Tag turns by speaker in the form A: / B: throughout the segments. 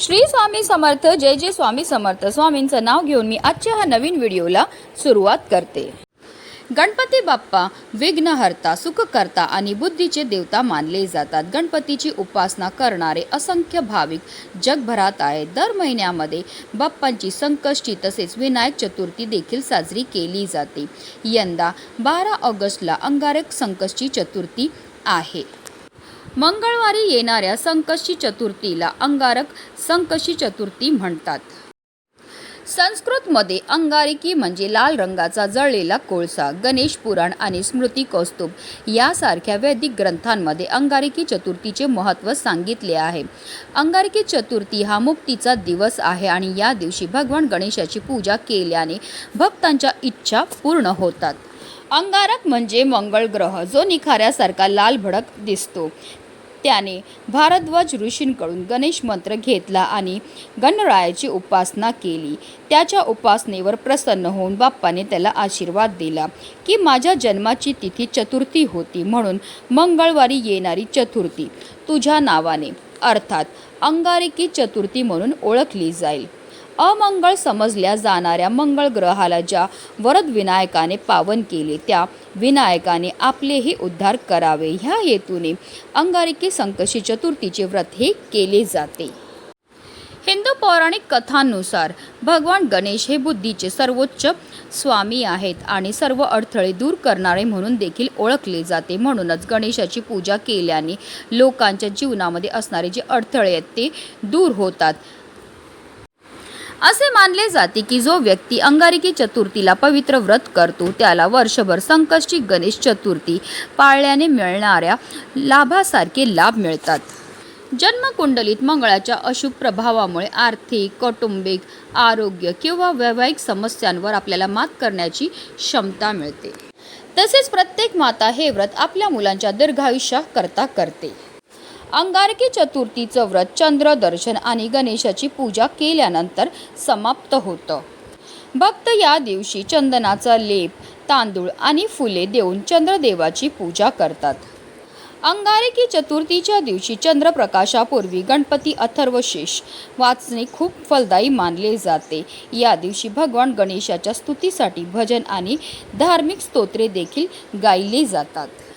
A: श्री स्वामी समर्थ जय जय स्वामी समर्थ. स्वामींचं नाव घेऊन मी आजच्या ह्या नवीन व्हिडिओला सुरुवात करते. गणपती बाप्पा विघ्नहर्ता सुखकर्ता आणि बुद्धीचे देवता मानले जातात. गणपतीची उपासना करणारे असंख्य भाविक जगभरात आहेत. दर महिन्यामध्ये बाप्पांची संकष्टी तसेच विनायक चतुर्थी देखील साजरी केली जाते. यंदा बारा ऑगस्टला अंगारक संकष्टी चतुर्थी आहे. मंगळवारी येणाऱ्या संकष्टी चतुर्थीला अंगारक संकष्टी चतुर्थी म्हणतात. संस्कृतमध्ये अंगारिकी म्हणजे लाल रंगाचा जळलेला कोळसा गणेश पुराण आणि स्मृती कौस्तुभ यासारख्या वैदिक ग्रंथांमध्ये अंगारिकी चतुर्थीचे महत्त्व सांगितले आहे. अंगारिकी चतुर्थी हा मुक्तीचा दिवस आहे आणि या दिवशी भगवान गणेशाची पूजा केल्याने भक्तांच्या इच्छा पूर्ण होतात. अंगारक म्हणजे मंगळ ग्रह जो निखाऱ्यासारखा लाल भडक दिसतो. त्याने भारद्वाज ऋषींकडून गणेश मंत्र घेतला आणि गणरायाची उपासना केली. त्याच्या उपासनेवर प्रसन्न होऊन बाप्पाने त्याला आशीर्वाद दिला की माझ्या जन्माची तिथी चतुर्थी होती म्हणून मंगळवारी येणारी चतुर्थी तुझ्या नावाने अर्थात अंगारिकी चतुर्थी म्हणून ओळखली जाईल. अमंगळ समजल्या जाणाऱ्या मंगळ ग्रहाला ज्या वरद विनायकाने पावन केले त्या विनायकाने आपलेही उद्धार करावे. ह्या हेतूने अंगारिकी संकशी चतुर्थीचे व्रत हे केले जाते. हिंदू पौराणिक कथांनुसार भगवान गणेश हे बुद्धीचे सर्वोच्च स्वामी आहेत आणि सर्व अडथळे दूर करणारे म्हणून देखील ओळखले जाते. म्हणूनच गणेशाची पूजा केल्याने लोकांच्या जीवनामध्ये असणारे जे अडथळे आहेत ते दूर होतात. असे मानले जाते की जो व्यक्ती अंगारिकी चतुर्थीला पवित्र व्रत करतो त्याला वर्षभर संकष्टी गणेश चतुर्थी पाळल्याने मिळणाऱ्या लाभासारखे लाभ मिळतात. जन्मकुंडलीत मंगळाच्या अशुभ प्रभावामुळे आर्थिक कौटुंबिक आरोग्य किंवा वैवाहिक समस्यांवर आपल्याला मात करण्याची क्षमता मिळते. तसेच प्रत्येक माता हे व्रत आपल्या मुलांच्या दीर्घायुष्याकरता करते. अंगारकी चतुर्थीचं व्रत चंद्र दर्शन आणि गणेशाची पूजा केल्यानंतर समाप्त होतं. भक्त या दिवशी चंदनाचा लेप तांदूळ आणि फुले देऊन चंद्रदेवाची पूजा करतात. अंगारकी चतुर्थीच्या दिवशी चंद्रप्रकाशापूर्वी गणपती अथर्वशेष वाचणे खूप फलदायी मानले जाते. या दिवशी भगवान गणेशाच्या स्तुतीसाठी भजन आणि धार्मिक स्तोत्रे देखील गायली जातात.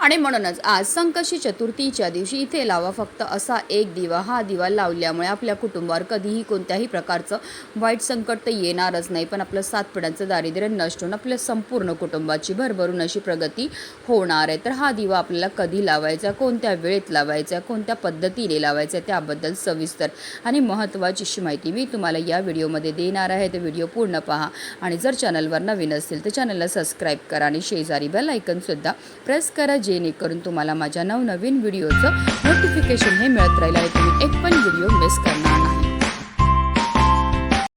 A: आणि म्हणूनच आज संकशी चतुर्थीच्या दिवशी इथे लावा फक्त असा एक दिवा हा दिवा लावल्यामुळे आपल्या कुटुंबावर कधीही कोणत्याही प्रकारचं वाईट संकट तर येणारच नाही. पण आपलं सात पिढ्यांचं दारिद्र्य नष्ट होऊन आपल्या संपूर्ण कुटुंबाची भरभरून अशी प्रगती होणार आहे. तर हा दिवा आपल्याला कधी लावायचा कोणत्या वेळेत लावायचा कोणत्या पद्धतीने लावायचा त्याबद्दल सविस्तर आणि महत्त्वाची अशी माहिती मी तुम्हाला या व्हिडिओमध्ये देणार आहे. तर व्हिडिओ पूर्ण पहा आणि जर चॅनलवर नवीन असतील तर चॅनलला सबस्क्राईब करा आणि शेजारी बेल आयकनसुद्धा प्रेस करा जेणेकरून तुम्हाला माझ्या नवनवीन व्हिडिओचं नोटिफिकेशन हे मिळत राहील आणि तुम्ही एक पण व्हिडिओ मिस करणार नाही.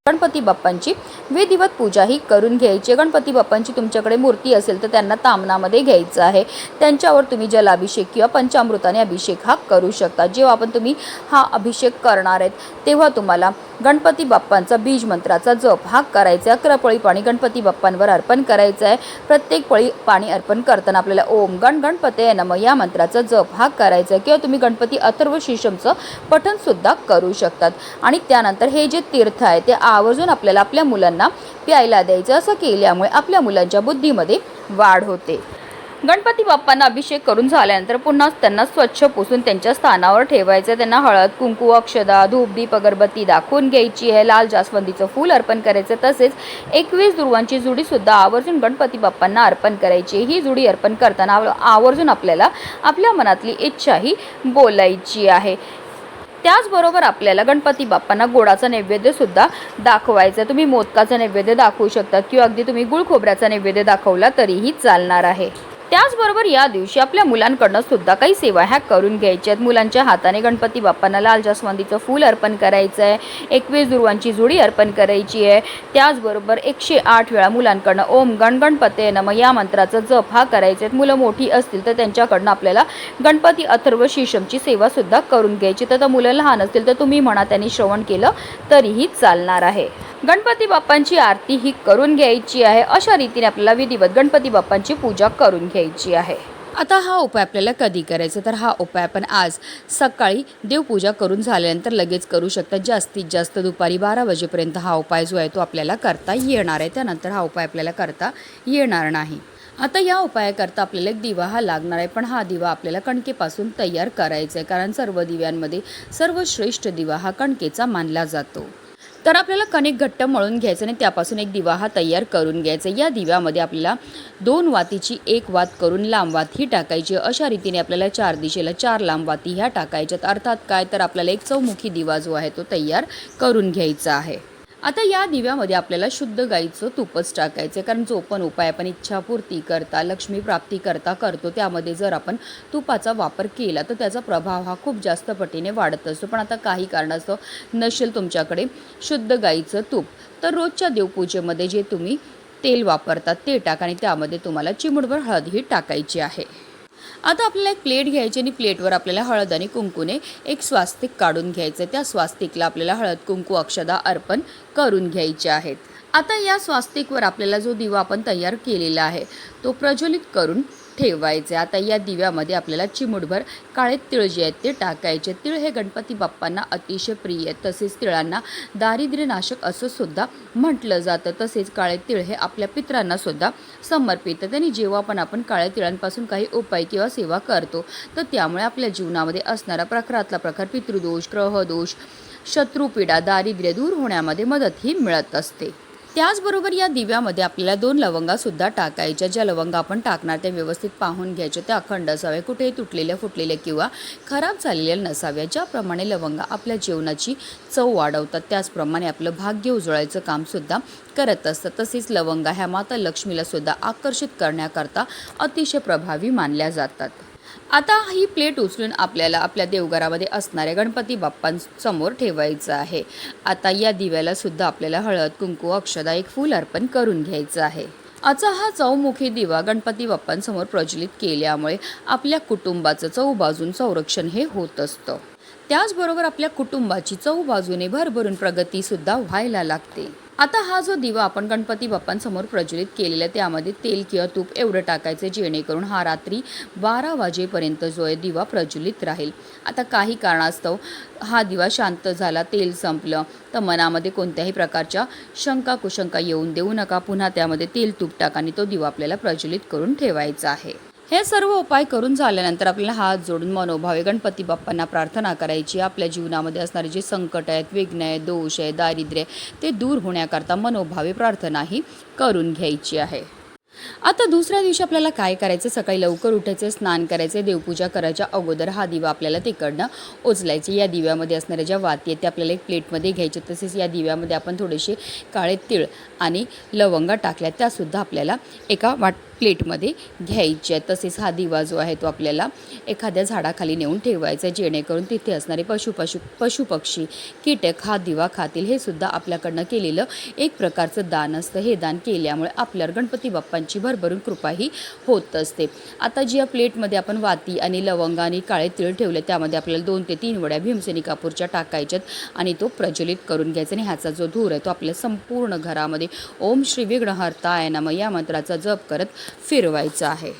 A: गणपती बाप्पांची विधिवत पूजा ही करून घ्यायची. गणपती बाप्पांची तुमच्याकडे मूर्ती असेल तर त्यांना तामनामध्ये घ्यायचं आहे. त्यांच्यावर तुम्ही जलाभिषेक किंवा पंचामृताने अभिषेक हा करू शकता. जेव्हा आपण तुम्ही हा अभिषेक करणार आहेत तेव्हा तुम्हाला गणपती बाप्पांचा बीज मंत्राचा जप. हा करायचा आहे. अकरा पळी पाणी गणपती बाप्पांवर अर्पण करायचं आहे. प्रत्येक पळी पाणी अर्पण करताना आपल्याला ओम गण गणपते नम या मंत्राचा जप हा करायचा आहे. किंवा तुम्ही गणपती अथर्व शिशमचं पठणसुद्धा करू शकतात. आणि त्यानंतर हे जे तीर्थ आहे ते आवर्जून आपल्याला आपल्या मुलांना प्यायला द्यायचं. असं केल्यामुळे आपल्या मुलांच्या बुद्धीमध्ये वाढ होते. गणपती बाप्पांना अभिषेक करून झाल्यानंतर पुन्हा त्यांना स्वच्छ पुसून त्यांच्या स्थानावर ठेवायचं. त्यांना हळद कुंकू अक्षदा धूप दीप अगरबत्ती दाखवून घ्यायची. आहे लाल जास्वंदीचं फूल अर्पण करायचं. तसेच एकवीस दुर्वांची जुडीसुद्धा आवर्जून गणपती बाप्पांना अर्पण करायची. ही जुडी अर्पण करताना आवर्जून आपल्याला आपल्या मनातली इच्छा ही बोलायची आहे. त्याचबरोबर आपल्याला गणपती बाप्पांना गोडाचा नैवेद्यसुद्धा दाखवायचा. आहे. तुम्ही मोदकाचा नैवेद्य दाखवू शकता किंवा अगदी तुम्ही गुळ खोबऱ्याचा नैवेद्य दाखवला तरीही चालणार आहे. त्याचबरोबर या दिवशी आपल्या मुलांकडनं सुद्धा काही सेवा ह्या करून घ्यायच्या आहेत. मुलांच्या हाताने गणपती बाप्पांना लाल जास्वंदीचं फूल अर्पण करायचं आहे एकवीस दुर्वांची जुडी अर्पण करायची आहे. त्याचबरोबर एकशे आठ वेळा मुलांकडनं ओम गण गणपते नम या मंत्राचा जप हा करायचा आहेत मुलं मोठी असतील तर त्यांच्याकडनं आपल्याला गणपती अथर्व शीशमची सेवासुद्धा करून घ्यायची. तर मुलं लहान असतील तर तुम्ही म्हणा त्यांनी श्रवण केलं तरीही चालणार आहे. गणपती बाप्पांची आरती ही करून घ्यायची आहे. अशा रीतीने आपल्याला विधिवत गणपती बाप्पांची पूजा करून घ्यायची द्यायची आहे. आता हा उपाय आपल्याला कधी करायचा? तर हा उपाय आपण आज सकाळी देवपूजा करून झाल्यानंतर लगेच करू शकता. जास्तीत जास्त दुपारी बारा वाजेपर्यंत हा उपाय जो आहे तो आपल्याला करता येणार आहे. त्यानंतर हा उपाय आपल्याला करता येणार नाही. आता या उपायाकरता आपल्याला एक दिवा हा लागणार आहे. पण हा दिवा आपल्याला कणकेपासून तयार करायचा आहे. कारण सर्व दिव्यांमध्ये सर्वश्रेष्ठ दिवा हा कणकेचा मानला जातो. तर आपल्याला कणिक घट्ट मळून घ्यायचं आणि त्यापासून एक दिवा हा तयार करून घ्यायचा. या दिव्यामध्ये आपल्याला दोन वातीची एक वात करून लांब वात ही टाकायची. अशा रीतीने आपल्याला चार दिशेला चार लांब वाती ह्या टाकायच्यात. अर्थात काय? तर आपल्याला एक चौमुखी दिवा जो आहे तो तयार करून घ्यायचा आहे. आता या दिव्यामध्ये आपल्याला शुद्ध गाईचं तूपच टाकायचं आहे कारण जो पण उपाय आपण इच्छापूर्ती करता लक्ष्मी प्राप्ती करता करतो त्यामध्ये जर आपण तुपाचा वापर केला तर त्याचा प्रभाव हा खूप जास्त पटीने वाढत असतो. पण आता काही कारणास्तव नसेल तुमच्याकडे शुद्ध गाईचं तूप. तर रोजच्या देवपूजेमध्ये जे तुम्ही तेल वापरतात ते टाका आणि त्यामध्ये तुम्हाला चिमुडभर हळद ही टाकायची आहे. आता आपल्याला एक प्लेट घ्यायची आणि प्लेटवर आपल्याला हळद आणि कुंकूने एक स्वास्तिक काढून घ्यायचं त्या स्वास्तिकला आपल्याला हळद कुंकू अक्षदा अर्पण करून घ्यायचे आहेत. आता या स्वास्तिकवर आपल्याला जो दिवा आपण तयार केलेला आहे तो प्रज्वलित करून ठेवायचे. आता या दिव्यामध्ये आपल्याला चिमुटभर काळे तिळ जे आहेत ते टाकायचे. तिळ हे गणपती बाप्पांना अतिशय प्रिय आहेत तसेच तिळांना दारिद्र्यनाशक असं सुद्धा म्हटलं जातं. तसेच काळे तिळ हे आपल्या पित्रांना सुद्धा समर्पित त्यांनी आणि जेव्हा पण आपण काळ्या तिळांपासून काही उपाय किंवा सेवा करतो तर त्यामुळे आपल्या जीवनामध्ये असणारा प्रखरातला प्रकार पितृदोष ग्रहदोष शत्रुपीडा दारिद्र्य दूर होण्यामध्ये मदतही मिळत असते. त्याचबरोबर या दिव्यामध्ये आपल्याला दोन लवंगासुद्धा टाकायच्या. ज्या लवंगा आपण टाकणार त्या व्यवस्थित पाहून घ्यायच्या. त्या अखंड असाव्या. कुठेही तुटलेल्या फुटलेल्या किंवा खराब झालेल्या नसाव्या. ज्याप्रमाणे लवंगा आपल्या जेवणाची चव वाढवतात त्याचप्रमाणे आपलं भाग्य उजळायचं कामसुद्धा करत असतात तसेच लवंगा ह्या माता लक्ष्मीला सुद्धा आकर्षित करण्याकरता अतिशय प्रभावी मानल्या जातात. आता ही प्लेट उचलून आपल्याला आपल्या देवघरामध्ये असणाऱ्या गणपती बाप्पांसमोर ठेवायचं आहे. आता या दिव्याला सुद्धा आपल्याला हळद कुंकू अक्षदा एक फूल अर्पण करून घ्यायचं आहे. आजचा हा चौमुखी दिवा गणपती बाप्पांसमोर प्रज्वलित केल्यामुळे आपल्या कुटुंबाचं चौबाजून संरक्षण हे होत असतं. त्याचबरोबर आपल्या कुटुंबाची चौबाजूने भरभरून प्रगतीसुद्धा व्हायला लागते. आता हा जो दिवा आपण गणपती बाप्पांसमोर प्रज्वलित केलेला आहे त्यामध्ये तेल किंवा तूप एवढं टाकायचं जेणेकरून हा रात्री बारा वाजेपर्यंत जो आहे दिवा प्रज्वलित राहील. आता काही कारणास्तव हा दिवा शांत झाला तेल संपलं तर मनामध्ये कोणत्याही प्रकारच्या शंका कुशंका येऊन देऊ नका. पुन्हा त्यामध्ये तेल तूप टाका आणि तो दिवा आपल्याला प्रज्वलित करून ठेवायचा आहे. हे सर्व उपाय करून झाल्यानंतर आपल्याला हात जोडून मनोभावे गणपती बाप्पांना प्रार्थना करायची. आपल्या जीवनामध्ये असणारे जे संकट आहेत विघ्न आहे दोष आहे दारिद्र्य ते दूर होण्याकरता मनोभावे प्रार्थनाही करून घ्यायची आहे. आता दुसऱ्या दिवशी आपल्याला काय करायचं? सकाळी लवकर उठायचं स्नान करायचं देवपूजा करायच्या अगोदर हा दिवा आपल्याला तिकडनं ओचलायचे या दिव्यामध्ये असणाऱ्या ज्या वाती आहेत त्या आपल्याला एक प्लेटमध्ये घ्यायचे तसेच या दिव्यामध्ये आपण थोडेसे काळे तीळ आणि लवंगा टाकल्या. त्यासुद्धा आपल्याला एका वाट प्लेटमध्ये घ्यायची. आहे तसेच हा दिवा जो आहे तो आपल्याला एखाद्या झाडाखाली नेऊन ठेवायचा आहे. जेणेकरून तिथे असणारे पशु पशु पशुपक्षी कीटक हा दिवा खातील. हे सुद्धा आपल्याकडनं केलेलं एक प्रकारचं दान असतं. हे दान केल्यामुळे आपल्यावर गणपती बाप्पांची भरभरून कृपाही होत असते. आता जी या प्लेटमध्ये आपण वाती आणि लवंग आणि काळे तीळ ठेवले त्यामध्ये आपल्याला दोन ते तीन वड्या भीमसेनी कापूरच्या टाकायच्यात आणि तो प्रज्वलित करून घ्यायचा आणि ह्याचा जो धूर आहे तो आपल्या संपूर्ण घरामध्ये ओम श्री विघ्नहर्ताय नम या मंत्राचा जप करत फिरवायचं आहे.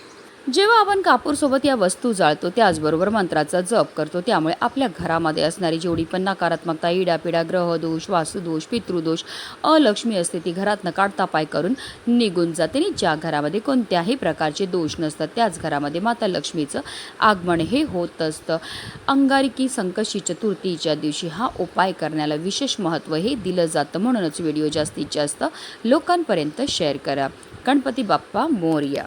A: जेव्हा आपण कापूरसोबत या वस्तू जाळतो त्याचबरोबर मंत्राचा जप करतो त्यामुळे आपल्या घरामध्ये असणारी जेवढी पण नकारात्मकता इडापिडा ग्रहदोष वास्तुदोष पितृदोष अलक्ष्मी असते ती घरातनं काढता पाय करून निघून जाते. आणि ज्या घरामध्ये कोणत्याही प्रकारचे दोष नसतात त्याच घरामध्ये माता लक्ष्मीचं आगमन हे होत असतं. अंगारिकी संकष्टी चतुर्थीच्या दिवशी हा उपाय करण्याला विशेष महत्त्व हे दिलं जातं. म्हणूनच व्हिडिओ जास्तीत जास्त लोकांपर्यंत शेअर करा. गणपती बाप्पा मोरिया